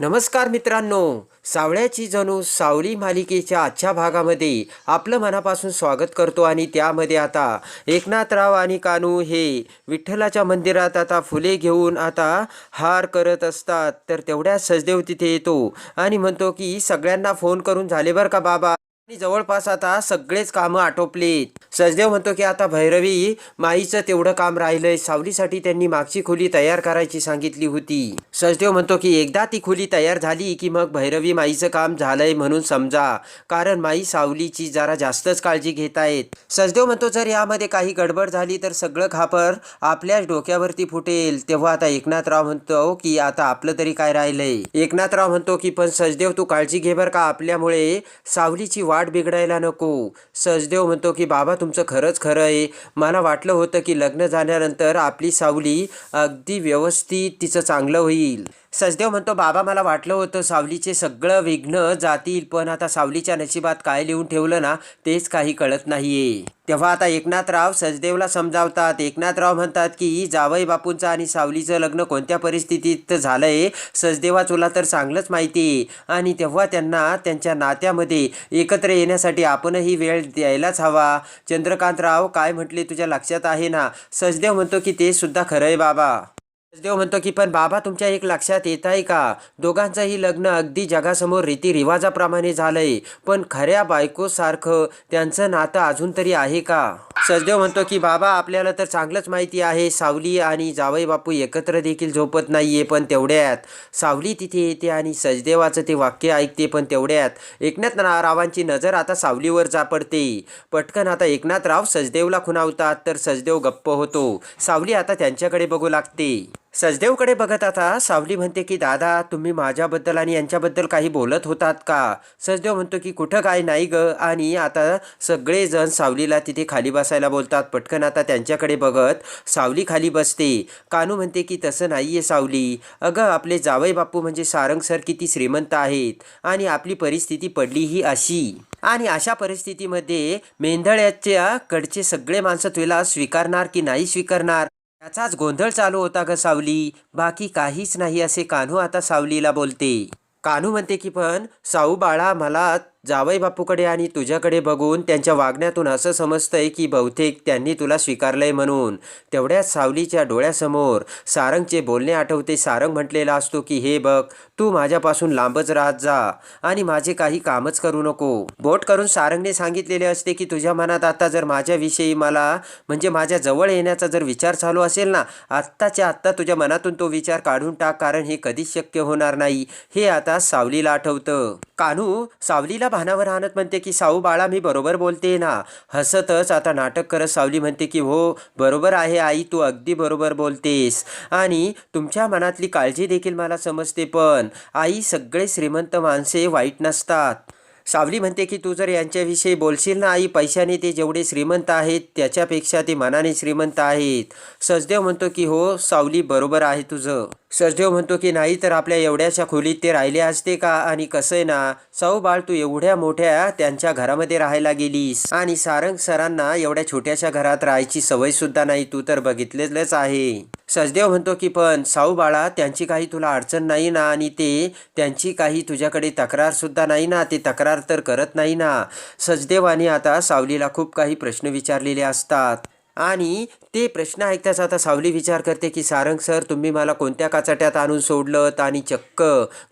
नमस्कार मित्रांनो सावळ्याची जणू सावली मालिकेच्या आजच्या भागामध्ये आपलं मनापासून स्वागत करतो आणि त्यामध्ये आता एकनाथराव आणि कानू हे विठ्ठलाच्या मंदिरात आता फुले घेऊन आता हार करत असतात. तर तेवढ्या सजदेव तिथे येतो आणि म्हणतो की सगळ्यांना फोन करून झाले बरं का बाबा? आणि जवळपास आता सगळेच कामं आटोपलीत. सजदेव म्हणतो की आता भैरवी माईचं तेवढं काम राहिलंय सावलीसाठी त्यांनी मागची खोली तयार करायची सांगितली होती. सजदेव म्हणतो की एकदा ती खोली तयार झाली की मग भैरवी माईचं काम झालंय म्हणून समजा. कारण माई सावलीची जरा जास्तच काळजी घेत आहेत. सजदेव म्हणतो जर यामध्ये काही गडबड झाली तर सगळं खापर आपल्याच डोक्यावरती फुटेल. तेव्हा आता एकनाथराव म्हणतो की आता आपलं तरी काय राहिलंय? एकनाथराव म्हणतो की पण सजदेव तू काळजी घे बर का आपल्यामुळे सावलीची वाट बिघडायला नको. सजदेव म्हणतो की बाबा तुमचं खरंच खरं आहे. मला वाटलं होतं की लग्न झाल्यानंतर आपली सावली अगदी व्यवस्थित तिचं चांगलं होईल. सचदेव म्हणतो बाबा मला वाटलं होतं सावलीचे सगळं विघ्न जातील पण आता सावलीच्या नशिबात काय लिहून ठेवलं ना तेच काही कळत नाहीये. तेव्हा आता एकनाथराव सजदेवला समजावतात. एकनाथराव म्हणतात की जावई बापूंचं आणि सावलीचं लग्न कोणत्या परिस्थितीत झालंय सजदेवा तुला तर चांगलंच माहिती आहे. आणि तेव्हा त्यांना त्यांच्या नात्यामध्ये एकत्र येण्यासाठी आपणही वेळ द्यायलाच हवा. चंद्रकांतराव काय म्हटले तुझ्या लक्षात आहे ना? सजदेव म्हणतो की ते सुद्धा खरं आहे बाबा. देव म्हणतो की पण बाबा तुमच्या एक लक्षात येत आहे का? दोघांचंही लग्न अगदी जगासमोर रीतिरिवाजाप्रमाणे झालंय. पण खऱ्या बायकोसारखं त्यांचं नातं अजून तरी आहे का? सजदेव म्हणतो की बाबा आपल्याला तर चांगलंच माहिती आहे. सावली आणि जावई बापू एकत्र देखील झोपत नाहीये पण तेवढ्यात. सावली तिथे येते आणि सजदेवाचं ते वाक्य ऐकते पण तेवढ्यात एकनाथ रावांची नजर आता सावलीवर जापडते. पटकन आता एकनाथराव सजदेवला खुणावतात तर सजदेव गप्प होतो. सावली आता त्यांच्याकडे बघू लागते. सजदेवकडे बघत आता सावली म्हणते की दादा तुम्ही माझ्याबद्दल आणि यांच्याबद्दल काही बोलत होतात का? सजदेव म्हणतो की कुठं काय नाही ग. आणि आता सगळेजण सावलीला तिथे खाली बसायला बोलतात. पटकन आता त्यांच्याकडे बघत सावली खाली बसते. कानू म्हणते की तसं नाही आहे सावली. अगं आपले जावई बापू म्हणजे सारंग सर किती श्रीमंत आहेत आणि आपली परिस्थिती पडली ही अशी. आणि अशा परिस्थितीमध्ये मेंढळ्याच्या कडचे सगळे माणसं तुला स्वीकारणार की नाही स्वीकारणार? त्याचाच गोंधळ चालू होता ग सावली. बाकी काहीच नाही असे कान्हू आता सावलीला बोलते. कान्हू म्हणते की पण साऊ बाळा मला जावई बापूकडे आणि तुझ्याकडे बघून त्यांच्या वागण्यातून असं समजतंय की बहुतेक त्यांनी तुला स्वीकारलंय म्हणून. तेवढ्याच सावलीच्या डोळ्यासमोर सारंगचे बोलणे आठवते. सारंग म्हटलेला असतो की हे बघ तू माझ्यापासून लांबच राहत जा आणि माझे काही कामच करू नको. बोट करून सारंगने सांगितलेले असते की तुझ्या मनात आता जर माझ्याविषयी मला म्हणजे माझ्या जवळ येण्याचा जर विचार चालू असेल ना आत्ताच्या आत्ता तुझ्या मनातून तो विचार काढून टाक कारण हे कधीच शक्य होणार नाही. हे आता सावलीला आठवतं. कान्हू सावलीला भानावर आणत म्हणते की साऊ बाळा मी बरोबर बोलते ना. हसतच आता नाटक करत सावली म्हणते की हो बरोबर आहे आई तू अगदी बरोबर बोलतेस. आणि तुमच्या मनातली काळजी देखील मला समजते पण आई सगळे श्रीमंत माणसे वाईट नसतात. सावली म्हणते की तू जर यांच्याविषयी बोलशील ना आई पैशाने ते जेवढे श्रीमंत आहेत त्याच्यापेक्षा ते मनाने श्रीमंत आहेत. सजदेव म्हणतो की हो सावली बरोबर आहे तुझं. सजदेव म्हणतो की नाही तर आपल्या एवढ्याशा खोलीत ते राहिले असते का? आणि कसं आहे ना? साऊ बाळ तू एवढ्या मोठ्या त्यांच्या घरामध्ये राहायला गेलीस. आणि सारंग सरांना एवढ्या छोट्याशा घरात राहायची सवय सुद्धा नाही. तू तर बघितलेलंच आहे. सजदेव म्हणतो की पण साऊ बाळा त्यांची काही तुला अडचण नाही ना? आणि ते त्यांची काही तुझ्याकडे तक्रार सुद्धा नाही ना? ते तक्रार तर करत नाही ना? सचदेवाने आता सावलीला खूप काही प्रश्न विचारलेले असतात. आणि ते प्रश्न ऐकताच आता सावली विचार करते की सारंग सर तुम्ही मला कोणत्या काचाट्यात आणून सोडलं आणि चक्क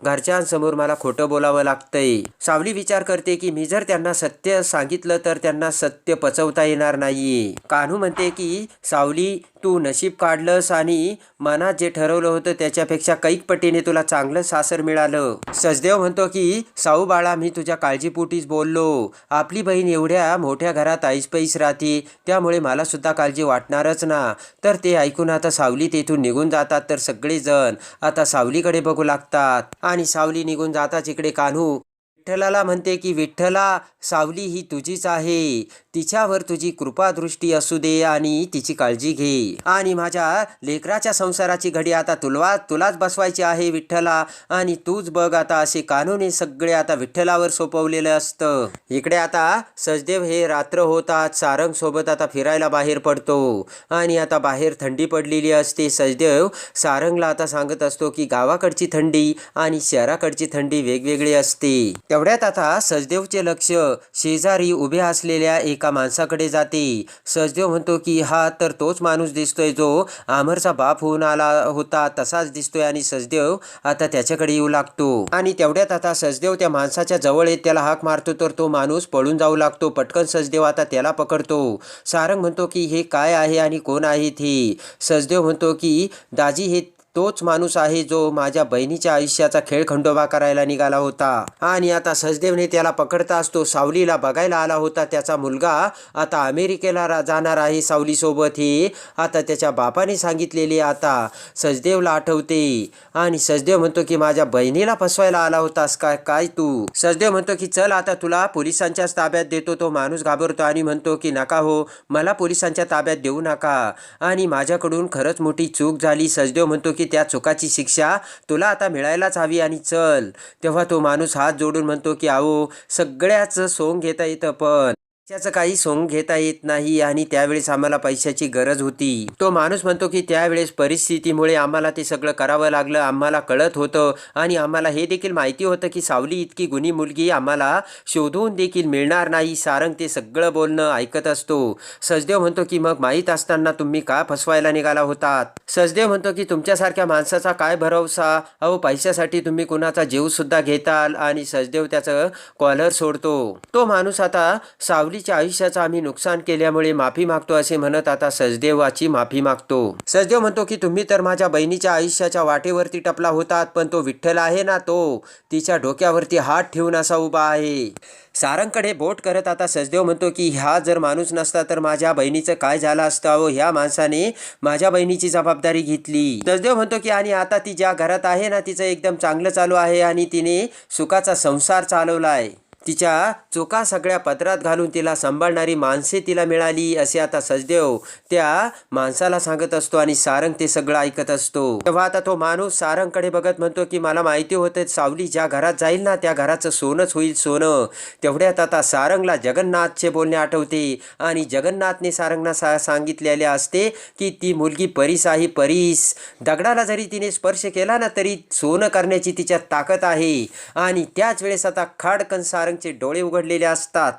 घरच्यांसमोर मला खोटं बोलावं लागतंय? सावली विचार करते की मी जर त्यांना सत्य सांगितलं तर त्यांना सत्य पचवता येणार नाहीये. कान्हू म्हणते की सावली तू नशीब काढलंस आणि मनात जे ठरवलं होतं त्याच्यापेक्षा कैक पटीने तुला चांगलं सासर मिळालं. सजदेव म्हणतो की साऊ बाळा मी तुझ्या काळजीपोटीच बोललो. आपली बहीण एवढ्या मोठ्या घरात ऐसपैस राहते त्यामुळे मला सुद्धा काळजी वाटणार होणारच ना. तर ते ऐकून आता सावली तेथून निघून जातात तर सगळेजण. आता सावलीकडे बघू लागतात. आणि सावली निघून जाताच इकडे कान्हू विठ्ठलाला म्हणते की विठ्ठला सावली ही तुझीच आहे. तिच्यावर तुझी कृपादृष्टी असू दे आणि तिची काळजी घे. आणि माझ्या लेकराच्या संसाराची घडी आता तुलवा तुलाच बसवायची आहे विठ्ठला. आणि तूच बघ आता असे कानून सगळे आता विठ्ठलावर सोपवलेलं असतं. इकडे आता सचदेव हे रात्र होतात सारंग सोबत आता फिरायला बाहेर पडतो. आणि आता बाहेर थंडी पडलेली असते. सचदेव सारंगला आता सांगत असतो की गावाकडची थंडी आणि शहराकडची थंडी वेगवेगळी असते. तेवढ्यात आता सचदेवचे लक्ष शेजारी उभे असलेल्या एका माणसाकडे जाते. सचदेव म्हणतो की हा तर तोच माणूस दिसतोय जो आमरचा बाप होऊन आला होता तसाच दिसतोय आणि सचदेव आता त्याच्याकडे येऊ लागतो. आणि तेवढ्यात आता सचदेव त्या माणसाच्या जवळ येत त्याला हाक मारतो तर तो माणूस पळून जाऊ लागतो. पटकन सचदेव आता त्याला पकडतो. सारंग म्हणतो की हे काय आहे आणि कोण आहे हे सचदेव म्हणतो की दाजी हे तोच माणूस आहे जो माझ्या बहिणीच्या आयुष्याचा खेळ खंडोबा करायला निघाला होता. आणि आता सचदेवने त्याला पकडताच तो सावलीला बघायला आला होता. त्याचा मुलगा आता अमेरिकेला जाणार आहे सावलीसोबत हे आता त्याच्या बापाने सांगितलेली आता सचदेवला आठवते. आणि सचदेव म्हणतो की माझ्या बहिणीला फसवायला आला होतास काय काय तू? सचदेव म्हणतो की चल आता तुला पोलिसांच्याच ताब्यात देतो. तो माणूस घाबरतो आणि म्हणतो की नका हो मला पोलिसांच्या ताब्यात देऊ नका. आणि माझ्याकडून खरंच मोठी चूक झाली. सचदेव म्हणतो की त्या चुकाची शिक्षा तुला आता मिळायलाच हवी आणि चल. तेव्हा तो माणूस हात जोडून म्हणतो की आहो सगळ्याच सोंग घेता येतं पण. पैशाचं काही सोंग घेता येत नाही आणि त्यावेळेस आम्हाला पैशाची गरज होती. तो माणूस म्हणतो की त्यावेळेस परिस्थितीमुळे आम्हाला ते सगळं करावं लागलं आम्हाला कळत होतं आणि आम्हाला हे देखील माहिती होतं की सावली इतकी गुणी मुलगी आम्हाला शोधून देखील मिळणार नाही सारंग ते सगळं बोलणं ऐकत असतो. सचदेव म्हणतो की मग माहीत असताना तुम्ही का फसवायला निघाला होतात? सचदेव म्हणतो की तुमच्यासारख्या माणसाचा काय भरवसा? अहो पैशासाठी तुम्ही कुणाचा जीवसुद्धा घेताल? आणि सचदेव त्याचं कॉलर सोडतो. तो माणूस आता सावली सावलीच्या आयुष्याचं आम्ही नुकसान केल्यामुळे माफी मागतो असे म्हणत आता सचदेवाची माफी मागतो. सचदेव म्हणतो की तुम्ही तर माझ्या बहिणीच्या आयुष्याच्या वाटेवरती टपला होतात पण तो विठ्ठल आहे ना तो. तिच्या डोक्यावरती हात ठेवून असा उभा आहे. सारंगकडे बोट करत आता सचदेव म्हणतो की हा जर माणूस नसता तर माझ्या बहिणीचं काय झालं असतं? अहो ह्या माणसाने माझ्या बहिणीची जबाबदारी घेतली. सचदेव म्हणतो की आणि आता ती ज्या घरात आहे ना तिचं एकदम चांगलं चालू आहे आणि तिने सुखाचा संसार चालवला आहे तिच्या चुका सगळ्या पत्रात घालून तिला सांभाळणारी माणसे तिला मिळाली असे आता सचदेव त्या माणसाला सांगत असतो आणि सारंग ते सगळं ऐकत असतो. तेव्हा आता तो माणूस सारंगकडे बघत म्हणतो की मला माहिती होतं सावली ज्या घरात जाईल ना त्या घराचं सोनंच होईल सोनं. तेवढ्यात आता सारंगला जगन्नाथचे बोलणे आठवते आणि जगन्नाथने सारंगना सा सांगितलेले असते की ती मुलगी परीस आहे परीस. दगडाला जरी तिने स्पर्श केला ना तरी सोनं करण्याची तिच्यात ताकद आहे. आणि त्याच वेळेस आता खाडकन सारंग सारंगचे डोळे उघडलेले असतात.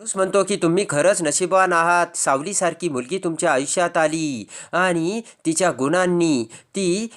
माणूस म्हणतो की तुम्ही खरंच नशिबान आहात. सावलीसारखी मुलगी तुमच्या आयुष्यात आली आणि तिच्या गुणांनी ती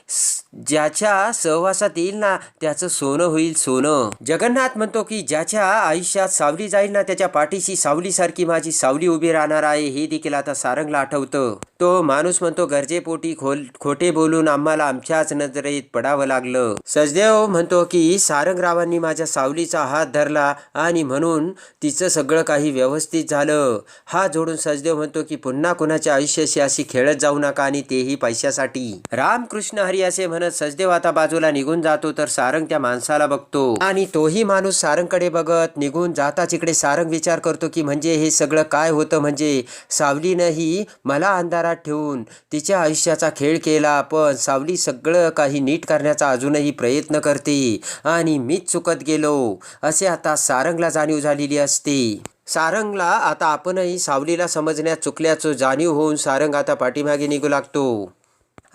ज्याच्या सहवासात येईल ना त्याचं सोनं होईल सोनं. जगन्नाथ म्हणतो की ज्याच्या आयुष्यात सावली जाईल ना त्याच्या पाठीशी सावलीसारखी माझी सावली उभी राहणार आहे. हे देखील आता सारंगला आठवतं. तो माणूस म्हणतो गरजेपोटी खोल खोटे बोलून आम्हाला आमच्याच नजरेत पडावं लागलं. सजदेव म्हणतो की सारंगरावांनी माझ्या सावलीचा हात धरला आणि म्हणून तिचं सगळं काही व्यवस्थित झालं. हा जोडून सचदेव म्हणतो की पुन्हा कुणाच्या आयुष्याशी अशी खेळत जाऊ नका आणि तेही पैशासाठी. रामकृष्ण हरी असे म्हणत सचदेव आता बाजूला निघून जातो तर सारंग त्या माणसाला बघतो. आणि तोही माणूस सारंगकडे बघत निघून जाताच इकडे सारंग विचार करतो की म्हणजे हे सगळं काय होतं? म्हणजे सावलीनंही मला अंधारात ठेवून तिच्या आयुष्याचा खेळ केला पण सावली सगळं काही नीट करण्याचा अजूनही प्रयत्न करते आणि मीच चुकत गेलो. असे आता सारंगला जाणीव झालेली असते. सारंगला आता आपणही सावलीला समजण्यात चुकल्याचं जाणीव होऊन सारंग आता पाठीमागे निघू लागतो.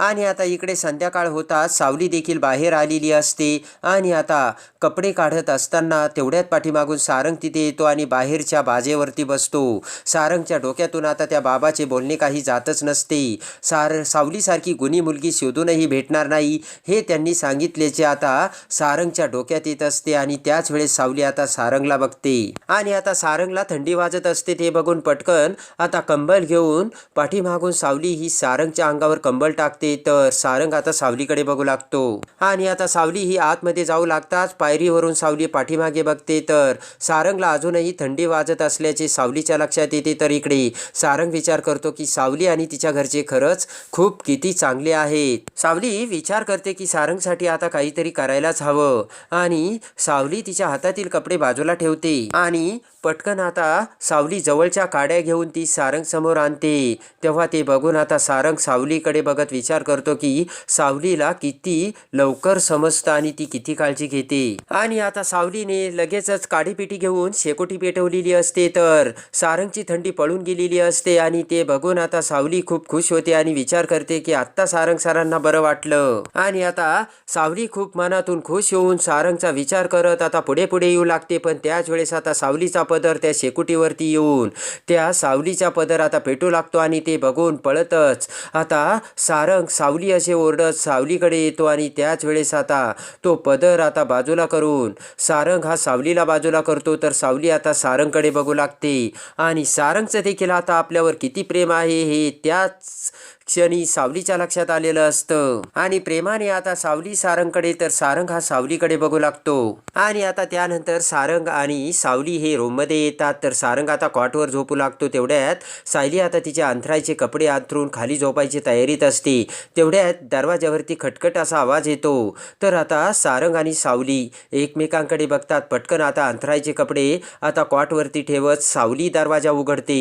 आणि आता इकडे संध्याकाळ होता सावली देखील बाहेर आलेली असते. आणि आता कपडे काढत असताना तेवढ्यात पाठीमागून सारंग तिथे येतो आणि बाहेरच्या बाजेवरती बसतो. सारंगच्या डोक्यातून आता त्या बाबाचे बोलणे काही जातच नसते. सार सावलीसारखी गुणी मुलगी शोधूनही भेटणार नाही हे त्यांनी सांगितल्याचे आता सारंगच्या डोक्यात येत असते आणि त्याच वेळेस सावली आता सारंगला बघते. आणि आता सारंगला थंडी वाजत असते ते बघून पटकन आता कंबल घेऊन पाठीमागून सावली ही सारंगच्या अंगावर कंबल टाकते. तर सारंग आता सावलीकडे बघू लागतो. आणि आता सावली ही आतमध्ये जाऊ लागताच पायरीवरून सावली पाठीमागे बघते तर सारंगला अजूनही थंडी वाजत असल्याचे सावलीच्या लक्षात येते तर इकडे सारंग विचार करतो की सावली आणि तिच्या घरचे खरंच खूप किती चांगले आहेत. सावली विचार करते की सारंगसाठी आता काहीतरी करायलाच हवं. आणि सावली तिच्या हातातील कपडे बाजूला ठेवते. आणि पटकन आता सावली जवळच्या काड्या घेऊन ती सारंग समोर आणते. तेव्हा ते बघून आता सारंग सावलीकडे बघत विचार करतो की सावलीला किती लवकर समजतं आणि ती किती काळजी घेते. आणि आता सावलीने लगेचच काडीपिटी घेऊन शेकोटी पेटवलेली असते तर सारंगची थंडी पळून गेलेली असते आणि ते बघून आता सावली खूप खुश होते आणि विचार करते की आत्ता सारंग सरांना बरं वाटलं. आणि आता सावली खूप मनातून खुश होऊन सारंगचा विचार करत आता पुढे पुढे येऊ लागते. पण त्याच वेळेस आता सावलीचा पदर त्या शेकोटीवरती येऊन त्या सावलीचा पदर आता पेटू लागतो आणि ते बघून पळतच. आता सारंग सावली असे ओरडत सावलीकडे येतो आणि त्याच वेळेस आता तो पदर आता बाजूला करून सारंग हा सावलीला बाजूला करतो. तर सावली आता सारंगकडे बघू लागते. आणि सारंगचं देखील आता आपल्यावर किती प्रेम आहे हे त्याच क्षणी सावलीच्या लक्षात आलेलं असतं. आणि प्रेमाने आता सावली सारंगकडे तर सारंग हा सावलीकडे बघू लागतो. आणि आता त्यानंतर सारंग आणि सावली हे रूममध्ये येतात तर सारंग आता कॉटवर झोपू लागतो. तेवढ्यात सायली आता तिच्या अंथरायचे कपडे अंथरून खाली झोपायची तयारीत असते. तेवढ्यात दरवाजावरती खटखट असा आवाज येतो. तर आता सारंग आणि सावली एकमेकांकडे बघतात. पटकन आता अंथरायचे कपडे आता कॉटवरती ठेवत सावली दरवाजा उघडते.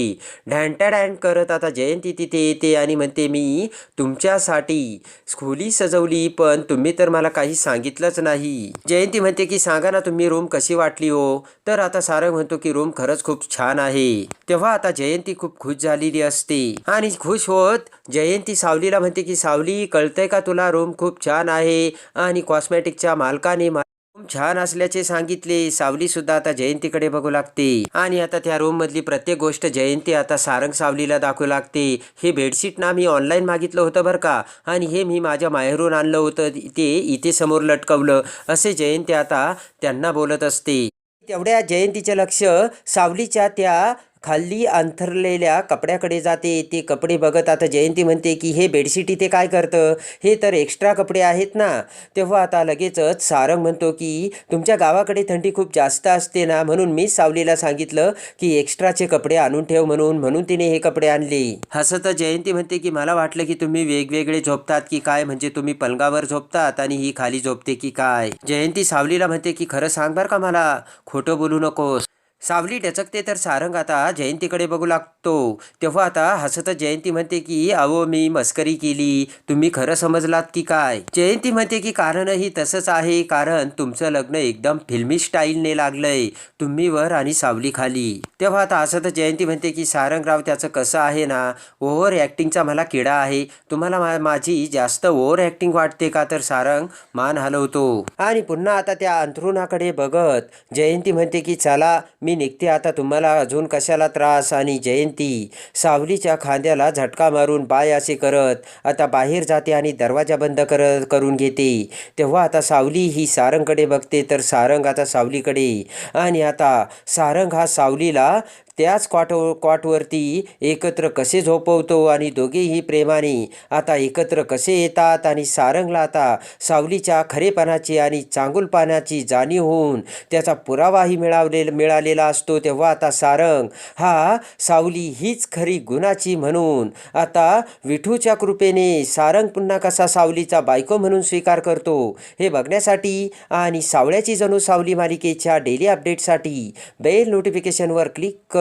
ढॅन्टा डॅन करत आता जयंती तिथे येते आणि म्हणते मी तुमच्यासाठी खोली सजवली पण तुम्ही तर मला काही सांगितलंच नाही. जयंती म्हणते की सांगा ना तुम्ही रूम कशी वाटली हो? तर आता सारंग म्हणतो की रूम खरंच खूप छान आहे. तेव्हा आता जयंती खूप खुश झालेली असते. आणि खुश होत जयंती सावलीला म्हणते की सावली कळतंय का तुला? रूम खूप छान आहे. आणि कॉस्मॅटिकच्या मालकाने मा- छान असल्याचे सांगितले. सावली सुद्धा आता जयंतीकडे बघू लागते. आणि आता त्या रूम मधली प्रत्येक गोष्ट जयंती आता सारंग सावलीला दाखवू लागते. हे बेडशीट ना मी ऑनलाईन मागितलं होतं बरं का? आणि हे मी माझ्या माहेरून आणलं होतं. ते इथे समोर लटकवलं. असे जयंती आता त्यांना बोलत असते. तेवढ्या जयंतीचे लक्ष सावलीच्या त्या खाली अंथरलेल्या कपड्याकडे जाते. ते कपडे बघत आता जयंती म्हणते की हे बेडशीट इथे काय करतं? हे तर एक्स्ट्रा कपडे आहेत ना. तेव्हा आता लगेचच सारंग म्हणतो की तुमच्या गावाकडे थंडी खूप जास्त असते ना म्हणून मी सावलीला सांगितलं की एक्स्ट्राचे कपडे आणून ठेव म्हणून. म्हणून तिने हे कपडे आणले. हसत जयंती म्हणते की मला वाटलं की तुम्ही वेगवेगळे झोपतात की काय? म्हणजे तुम्ही पलंगावर झोपतात आणि ही खाली झोपते की काय? जयंती सावलीला म्हणते की खरं सांग बरं का मला. खोटं बोलू नकोस. सावली टचकते तर सारंग आता जयंतीकडे बघू लागतो. तेव्हा आता हसत जयंती म्हणते की अहो मी मस्करी केली. तुम्ही खरं समजलात की काय? जयंती म्हणते की कारणही तसंच आहे. कारण तुमचं लग्न एकदम फिल्मी स्टाईलने लागलंय. तुम्ही वर आणि सावली खाली. तेव्हा आता हसत जयंती म्हणते की सारंगराव त्याचं कसं आहे ना? ओव्हर ॲक्टिंगचा मला किडा आहे. तुम्हाला मा- माझी जास्त ओव्हर ॲक्टिंग वाटते का? तर सारंग मान हलवतो. आणि पुन्हा आता त्या अंथरुणाकडे बघत जयंती म्हणते की चला मी मी निघते आता तुम्हाला अजून कशाला त्रास आणि जयंती? सावलीच्या खांद्याला झटका मारून बाय असे करत आता बाहेर जाते आणि दरवाजा बंद कर करून घेते. तेव्हा आता सावली ही सारंगकडे बघते तर सारंग आता सावलीकडे. आणि आता सारंग हा सावलीला त्याच क्वाट क्वाटवरती एकत्र कसे झोपवतो आणि दोघेही प्रेमाने आता एकत्र कसे येतात आणि सारंगला आता सावलीच्या खरेपणाची आणि चांगुलपणाची जाणीव होऊन त्याचा पुरावाही मिळावले मिळालेला असतो तेव्हा आता सारंग हा सावली हीच खरी गुणाची म्हणून आता विठूच्या कृपेने सारंग पुन्हा कसा सावलीचा बायको म्हणून स्वीकार करतो हे बघण्यासाठी आणि सावळ्याची जणू सावली मालिकेच्या डेली अपडेटसाठी बेल नोटिफिकेशनवर क्लिक